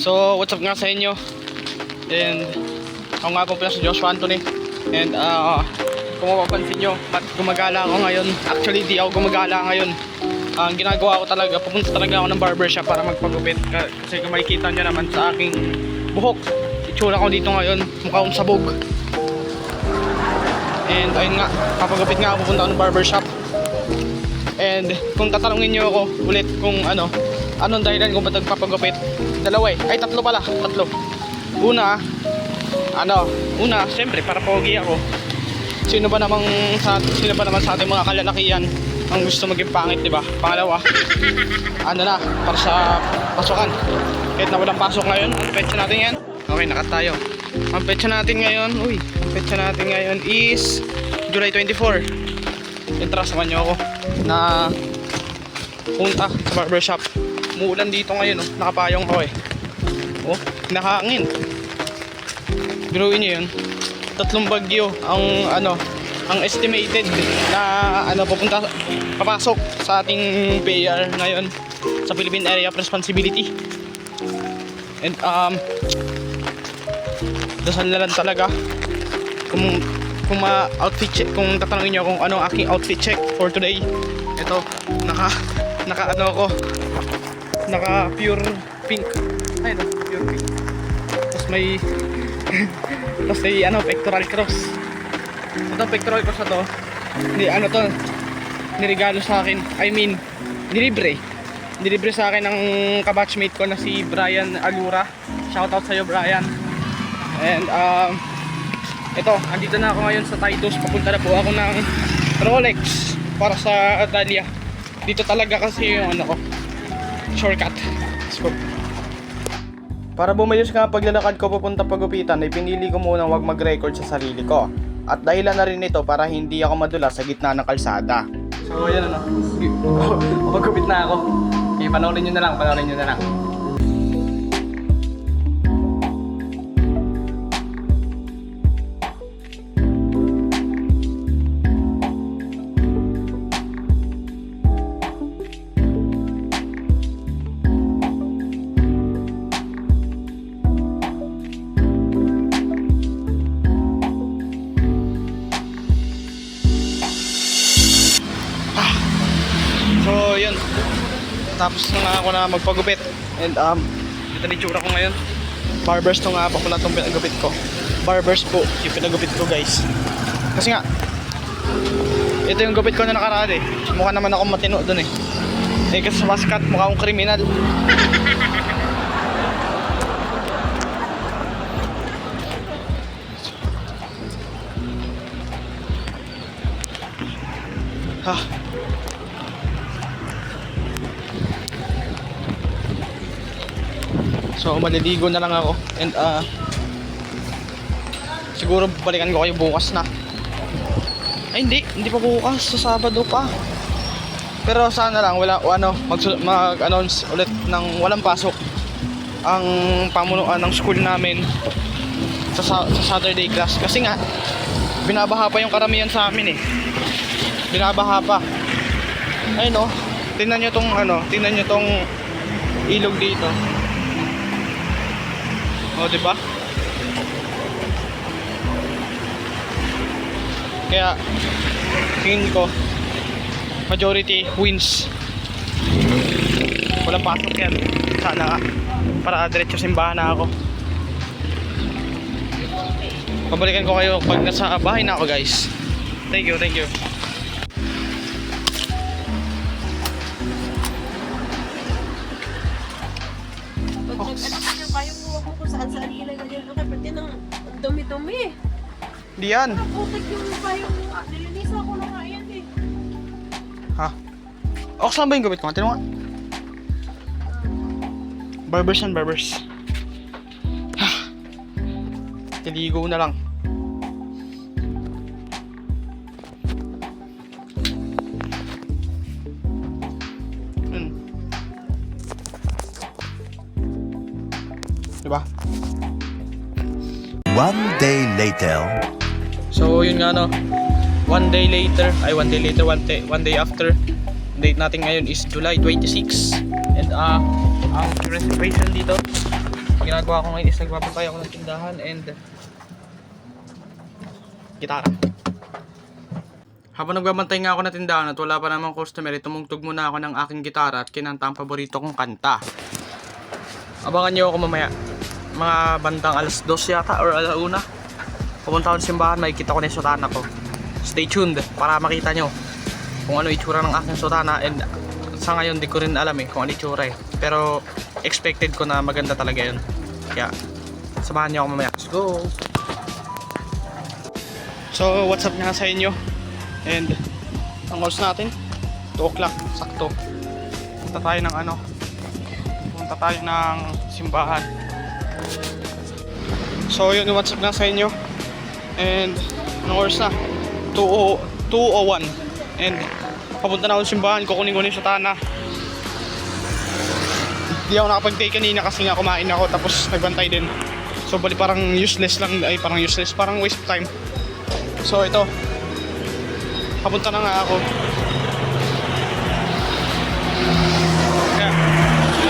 So, what's up nga sa inyo? And, ako nga po pala si Joshua Anthony. And, ah, kung mapapansin nyo, at gumagala ako ngayon. Actually, di ako gumagala ngayon. Ang ginagawa ko talaga, pupunta talaga ako ng barbershop para magpagupit. Ka- Kasi kung makikita nyo naman sa aking buhok, itsura ko dito ngayon, mukha akong sabog. And ayun nga, papagupit nga ako pupunta ako ng barbershop. And kung tatanungin nyo ako ulit kung ano, anong dahilan kung ba't nagpapagupit, dalawa eh. Ay, tatlo pala, tatlo. Una, ano, una, siyempre, para pogi ako. Sino ba namang sa sino ba naman sa ating mga kalalakihan ang gusto maging pangit, di ba? Pangalawa, ano na, para sa pasukan. Kahit na walang pasok ngayon, ang petsa natin yan. Okay, nakat tayo. Ang petsa natin ngayon, uy, ang petsa natin ngayon is July 24. Entra, samahan nyo ako na punta sa barbershop. Muulan dito ngayon, oh. nakapayong ako eh. Oh, nakahangin. Biruin nyo yun. Tatlong bagyo ang ano, ang estimated na ano papunta papasok sa ating PAR ngayon sa Philippine Area of Responsibility. And um dasal na lang talaga kung kung ma outfit check kung tatanungin niyo kung ano ang aking outfit check for today ito naka naka ano ako naka pure pink. Ay no pure pink. Tapos may tapos may ano pectoral cross. Ito pectoral cross na to ni ano to niregalo sa akin. I mean nilibre. Nilibre sa akin ng kabatchmate ko na si Brian Alura. Shoutout sa iyo Brian. And um ito, andito na ako ngayon sa Titus. Papunta na po ako ng Rolex para sa Dahlia. Dito talaga kasi yung ano ko, shortcut. Let's go. Para bumayos nga paglalakad ko papunta pagupitan, ay pinili ko muna wag mag-record sa sarili ko. At dahilan na rin ito para hindi ako madulas sa gitna ng kalsada. So, yan ano. Pagupit na ako. Okay, panoorin nyo na lang, panoorin nyo na lang. Ako na magpagupit. And um, ito na yung tsura ko ngayon. Barbers to nga pa pala itong pinagupit ko. Barbers po, yung pinagupit ko guys. Kasi nga, ito yung gupit ko na nakaraan eh. Mukha naman ako matino dun eh. Eh kasi sa maskat, mukha akong kriminal. Ha. So maliligo na lang ako and uh, siguro balikan ko kayo bukas na. Ay hindi, hindi pa bukas, sa Sabado pa. Pero sana lang wala ano mag mag-announce ulit ng walang pasok ang pamunuan ng school namin sa, sa, sa Saturday class kasi nga binabaha pa yung karamihan sa amin eh. Binabaha pa. Ayun no, tingnan niyo tong ano, tingnan niyo tong ilog dito. O, di ba? Kaya tingin ko majority wins. Walang pasok yan. Sana nga. Para diretso simbahan na ako. Pabalikan ko kayo pag nasa bahay na ako guys. Thank you, thank you. Ilagay yun. Okay, pati ng dumi-dumi. Di yan. Naputik yung payong mo. Ah, Nilinisan ko na nga yan eh. Ha? O, saan ba yung gamit ko? Tingnan mo nga. Barbers and barbers. Ha. Tiligo na lang. One day later. So yun nga no. One day later, ay one day later, one day, one day after. Date natin ngayon is July 26. And ah, ang reservation dito ginagawa ko ngayon is nagbabantay ako ng tindahan and gitara. Habang nagbabantay nga ako ng tindahan at wala pa namang customer, tumugtog muna ako ng aking gitara at kinanta ang paborito kong kanta. Abangan niyo ako mamaya. Mga bandang alas 2 yata or alauna. Pupunta ako sa simbahan, makikita ko na yung sutana ko. Stay tuned para makita nyo kung ano itsura ng aking sutana and sa ngayon di ko rin alam eh kung ano itsura eh. Pero expected ko na maganda talaga yun. Kaya samahan niyo ako mamaya. Let's go! So what's up nga sa inyo? And ang oras natin 2 o'clock sakto. Punta tayo ng ano punta tayo ng simbahan. So yun what's up nga sa inyo? And anong oras na? 2 201 and papunta na ako sa simbahan. Kukunin ko na yung sutana hindi ako nakapag-take kanina kasi nga kumain ako tapos nagbantay din. So bali parang useless lang ay parang useless parang waste of time. So ito. Papunta na nga ako. Kaya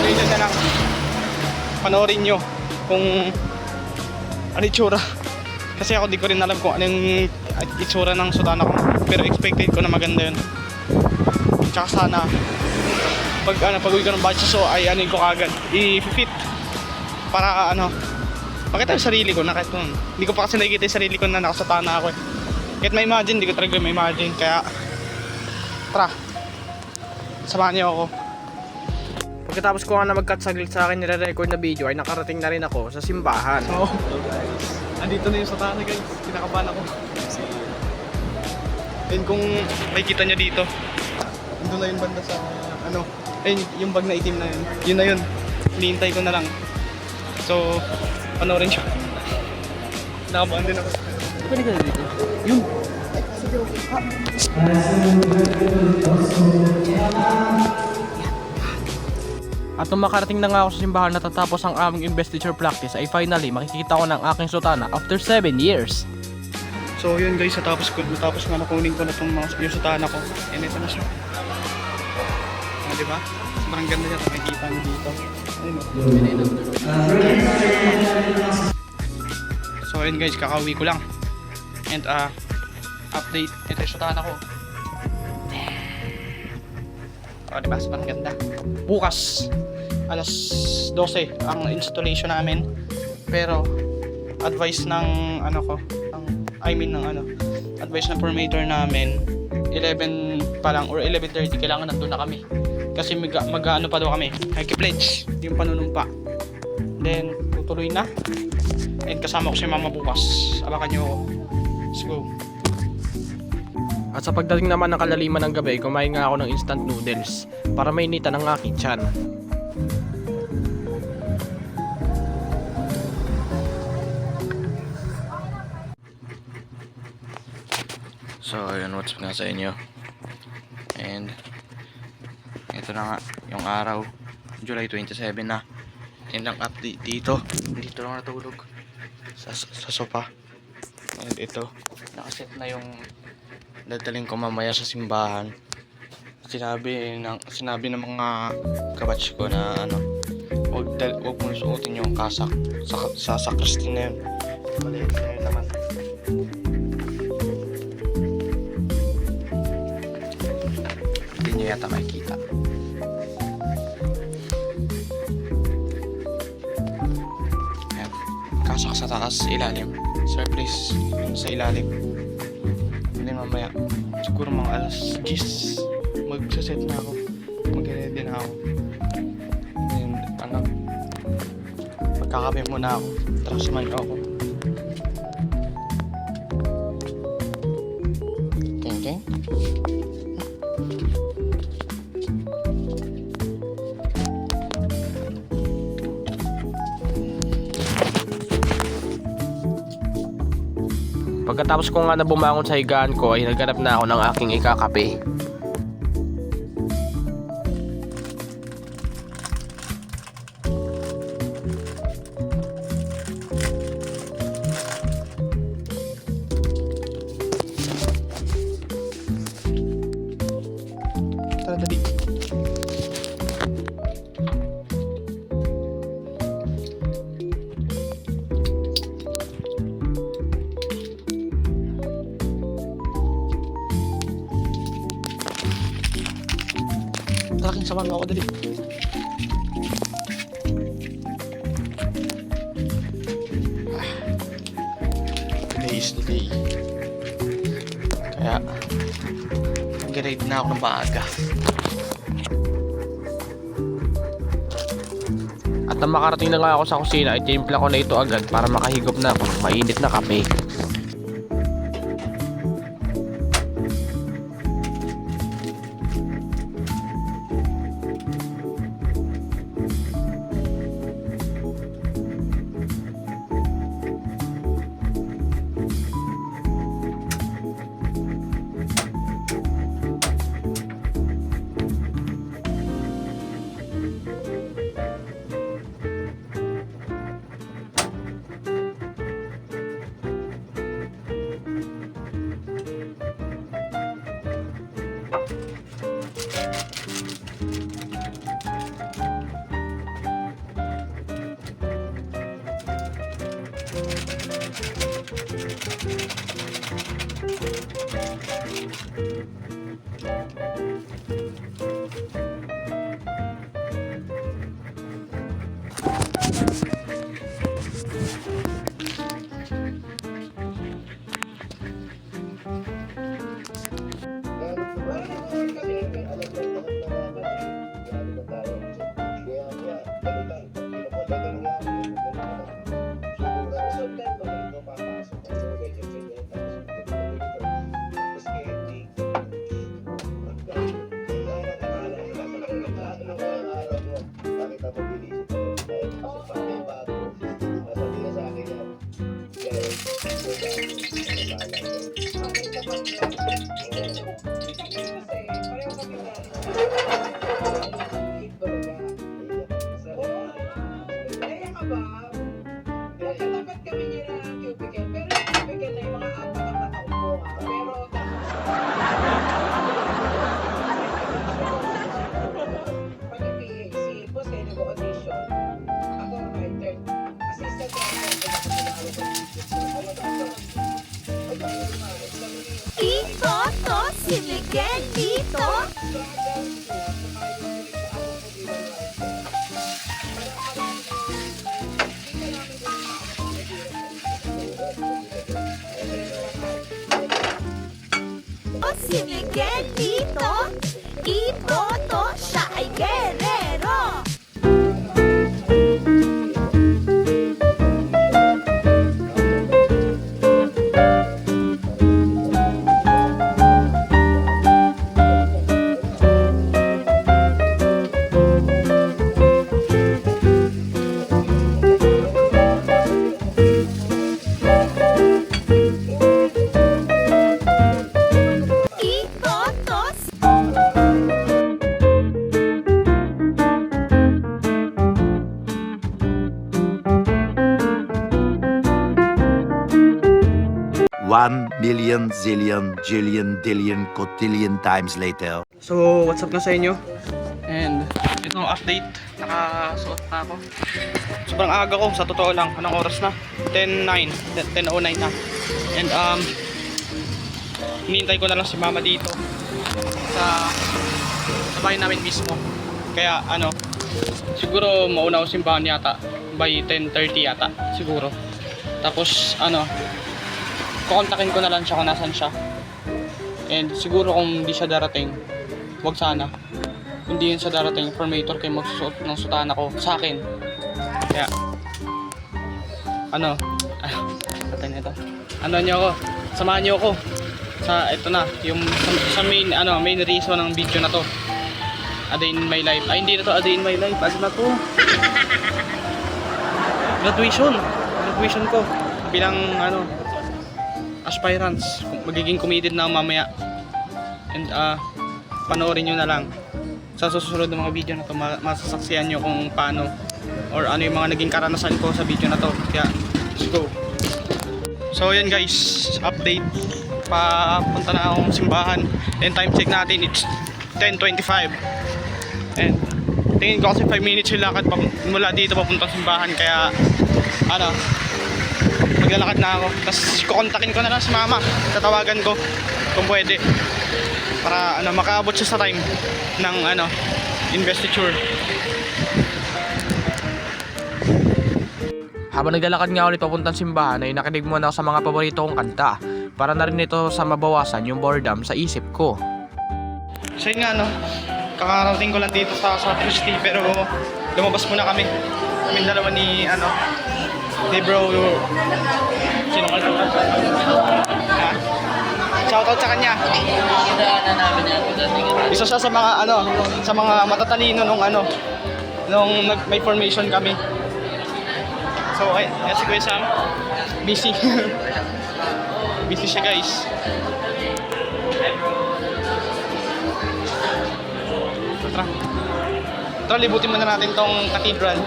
dito na lang. Panoorin nyo kung ano itsura. Kasi ako di ko rin alam kung anong itsura ng sutana ko. Pero expected ko na maganda yun. Tsaka sana pag ano pag uwi ko ng batch so ay ano ko kagad i-fit para ano pakita yung sarili ko na kahit hindi ko pa kasi nakikita yung sarili ko na nakasatana ako eh. Kahit may imagine hindi ko talaga may imagine. Kaya tara samahan niyo ako Pagkatapos ko nga na mag-cut saglit sa akin nire-record na video ay nakarating na rin ako sa simbahan. So, andito na yung satana guys. Kinakabahan ako. And kung makikita nyo dito, doon na yung banda sa ano, ayun, yung bag na itim na yun. Yun na yun. Hinihintay ko na lang. So, panoorin siya. Nakabahan din ako. Pwede ka na dito. Yun. At nung makarating na nga ako sa simbahan natatapos ang aming investiture practice ay finally makikita ko ng aking sutana after 7 years. So yun guys, natapos ko, natapos nga nakunin ko na itong mga yung sutana ko. And ito na siya. Ah, di ba? Sobrang ganda niya, makikita niyo dito. Ayun, oh. So yun guys, kakauwi ko lang. And ah, update, ito yung sutana ko. O, oh, diba? Sobrang ganda. Bukas, alas 12 ang installation namin. Pero, advice ng ano ko, ng, I mean ng ano, advice ng formator namin, 11 pa lang or 11.30 kailangan nandun na kami. Kasi mag, mag ano pa daw kami, pledge yung panunumpa. Then, tutuloy na. And kasama ko si mama bukas. Abakan nyo. Let's go. At sa pagdating naman ng kalaliman ng gabi, kumain nga ako ng instant noodles para mainitan ang aking tiyan. So, ayun, what's up nga sa inyo? And, ito na nga, yung araw, July 27 na. Yan lang update dito. Dito lang natulog. Sa, sa sofa. And ito, nakaset na yung dadaling ko mamaya sa simbahan. Sinabi ng sinabi ng mga kabatch ko na ano, wag wag mo suotin yung kasak sa sa yun. Maliit na yun naman. Niyo yata makikita. Ayan. Kasak sa taas, ilalim. Surface sa ilalim. Hindi mamaya. Siguro mga alas 10. Magsaset na ako. Mag-ready na ako. And ano. Magkakape muna ako. Tapos man ako. King Pagkatapos ko nga na bumangon sa higaan ko ay naghanap na ako ng aking ikakape. Samahan mo ako dali. Ah. Today is the day. Kaya, nag-ride na ako ng maaga. At nang makarating na nga ako sa kusina, ay tinimpla ko na ito agad para makahigop na ako mainit na kape. Kaya zillion jillion dillion cotillion times later. So, what's up na sa inyo? And, ito update. Nakasuot na ako. Sobrang aga ko, sa totoo lang. Anong oras na? 10.09. 10.09 na. And, um, hinihintay ko na lang si mama dito. Sa, sa bahay namin mismo. Kaya, ano, siguro mauna ako simbahan yata. By 10.30 yata. Siguro. Tapos, ano, kukontakin ko na lang siya kung nasan siya. And siguro kung hindi siya darating, wag sana. Kung di yun siya darating, formator kayo magsusuot ng sutana ko sa akin. Kaya, ano, ah, patay na ito. Ano niyo ako, samahan niyo ako sa, ito na, yung sa, sa main, ano, main reason ng video na to. A day in my life. Ay, hindi na to, a day in my life. Ano na to? Graduation. Graduation ko. Bilang, ano, aspirants. Magiging committed na mamaya. And ah panoorin nyo na lang. Sa susunod ng mga video na to, ma- masasaksiyan nyo kung paano or ano yung mga naging karanasan ko sa video na to. Kaya, let's go. So yan guys, update. Papunta na akong simbahan. And time check natin, it's 10.25. And tingin ko kasi 5 minutes yung lakad mula dito papunta simbahan. Kaya, ano, maglalakad na ako. Tapos kukontakin ko na lang si mama. Tatawagan ko kung pwede. para ano makaabot siya sa time ng ano investiture. Habang naglalakad nga ulit papuntang simbahan ay nakinig muna ako sa mga paborito kong kanta para na rin ito sa mabawasan yung boredom sa isip ko. So yun nga no, kakarating ko lang dito sa South City pero lumabas muna kami. Kami dalawa ni ano, ni bro, sino ka Ha? Shoutout sa kanya. Isa siya sa mga ano, sa mga matatalino nung ano, nung nag may formation kami. So, ay, ay si Kuya Sam, busy. busy siya guys. Tara. Tara, libutin muna natin tong cathedral.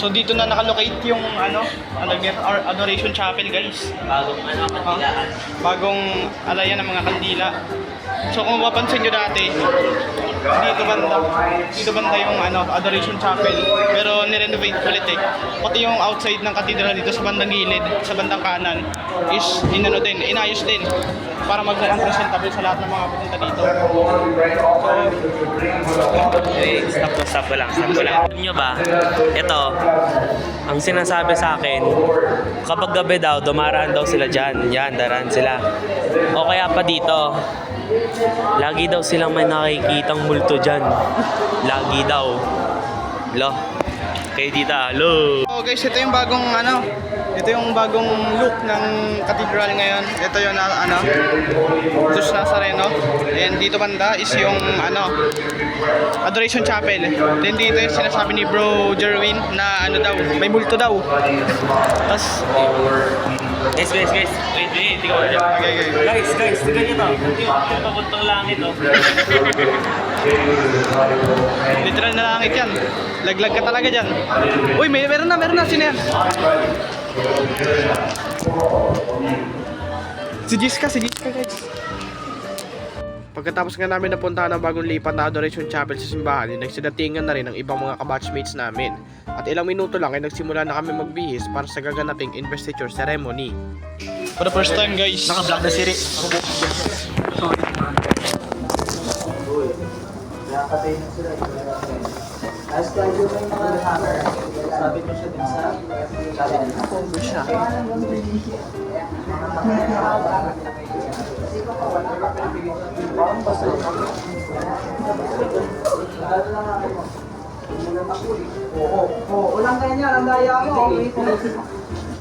So dito na nakalocate yung ano, alagyan or adoration chapel guys. Bagong ano, kandilaan. Bagong alayan ng mga kandila. So kung mapapansin nyo dati, dito banda, dito banda yung ano, adoration chapel. Pero nirenovate ulit eh. Pati yung outside ng cathedral dito sa bandang gilid, sa bandang kanan, is inano din, inayos din para magmukhang presentable sa lahat ng mga pupunta dito. Eh, stop ko, stop ko lang, stop ko lang. Alam nyo ba, ito, ang sinasabi sa akin, kapag gabi daw, dumaraan daw sila dyan. Yan, daraan sila. O kaya pa dito, lagi daw silang may nakikitang multo dyan. Lagi daw. Lo, kayo tita, lo. So guys, ito yung bagong ano, ito yung bagong look ng cathedral ngayon. Ito yung ano, Jesus Nazareno. And dito banda is yung ano, Adoration Chapel. Then dito yung sinasabi ni Bro Jerwin na ano daw, may multo daw. Tapos, Guys, guys, guys. Dyan. okay, okay. Guys, guys, tingnan nyo to. Yung yung papuntang langit, oh. Literal na langit yan. Laglag ka talaga dyan. Uy, may meron na, meron na. Sino yan? Si Jiska, si Jiska guys. Pagkatapos nga namin napuntahan ng bagong lipat na Adoration Chapel sa simbahan, yung nagsidatingan na rin ng ibang mga kabatchmates namin. At ilang minuto lang ay nagsimula na kami magbihis para sa gaganaping investiture ceremony. For the first time guys. Naka-vlog na si Rick. Ulang ganyan, ang daya mo.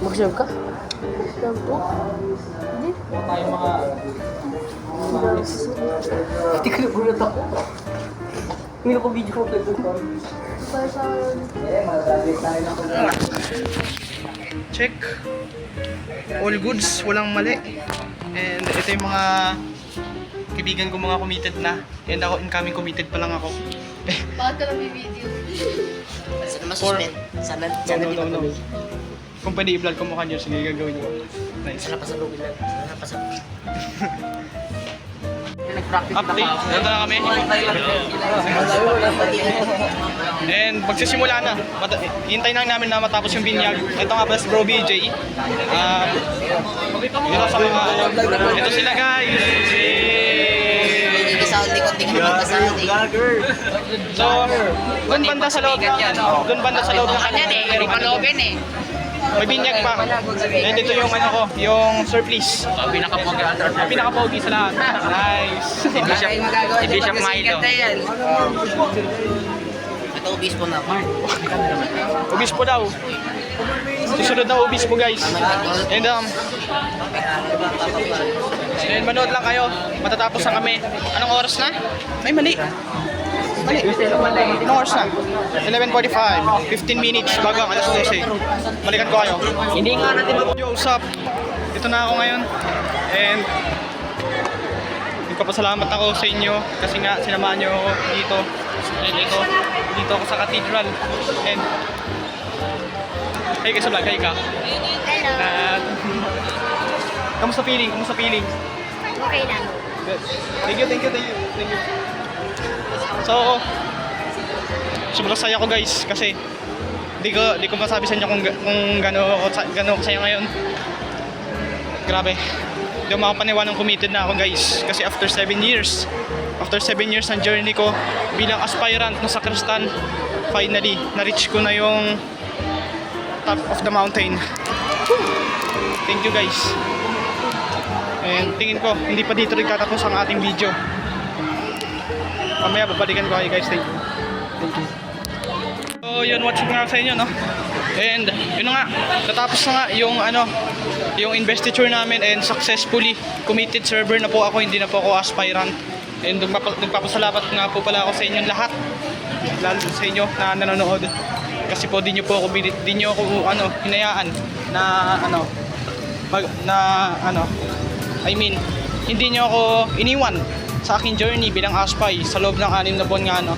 Mag-serve ka? Serve po? Hindi. Hindi ko nagulat ako. Hindi ko video ko. Para sa... check all goods walang mali and ito yung mga kaibigan ko mga committed na and ako incoming committed pa lang ako Bakit ka nag-video? Sana masuspend. Sana, no, no, no, no. kung pwede i-vlog ko mukha nyo sige gagawin nyo nice pasalubin lang. Sana pasalubin. update. Nandito na kami. And magsisimula na. Mata- hintay lang namin na matapos yung binyag. Ito nga pala si Bro BJ. Ah, ito sa mga, ito sila guys. So, doon banda sa loob ng, ano, doon banda sa loob ng ano, may binyag pa. And ito yung ano ko, yung surplice. Pinaka-pogi. Pinaka-pogi sa lahat. Nice. Si Bishop Milo. Obispo daw. Susunod na obispo guys. And um, and manood lang kayo. Matatapos na kami. Anong oras na? Ay, mali. Mali. Anong oras na? 11.45. 15 minutes bago ang alas 12. Balikan ko kayo. Hindi nga natin Yo, what's up? Ito na ako ngayon. And nagpapasalamat ako sa inyo kasi nga sinamahan niyo ako dito. Dito, dito ako sa cathedral. And Hey ka sa vlog, hey ka. Hello. At Kamusta feeling? Kamusta feeling? Okay lang. Good. Thank you, thank you, thank you. Thank you. So, sobrang saya ko guys kasi di ko di ko masabi sa inyo kung kung sa- gaano ako saya ngayon. Grabe. Di ako makapaniwalang committed na ako guys kasi after 7 years after 7 years ng journey ko bilang aspirant ng sakristan finally na-reach ko na yung top of the mountain. Thank you guys. And tingin ko, hindi pa dito nagtatapos ang ating video. Mamaya babalikan ko kayo guys. Thank you. Thank you. So yun, watch nga sa inyo no. And yun nga, natapos na nga yung ano, yung investiture namin and successfully committed server na po ako, hindi na po ako aspirant. And nagpapa- nagpapasalamat nga po pala ako sa inyo lahat. Lalo sa inyo na nanonood. Kasi po di nyo po ako di nyo ako ano, hinayaan na ano, mag, na ano, I mean, hindi nyo ako iniwan sa aking journey bilang aspay sa loob ng anim na buwan nga ano.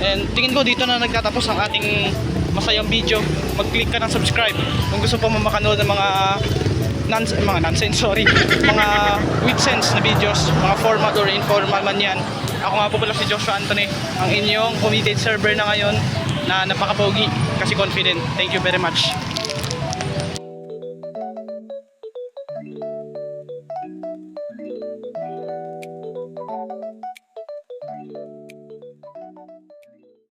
And tingin ko dito na nagtatapos ang ating masayang video. Mag-click ka ng subscribe kung gusto pa mo ng mga nons mga nonsense, sorry, mga with sense na videos, mga formal or informal man yan. Ako nga po pala si Joshua Anthony, ang inyong committed server na ngayon na napaka-pogi kasi confident. Thank you very much.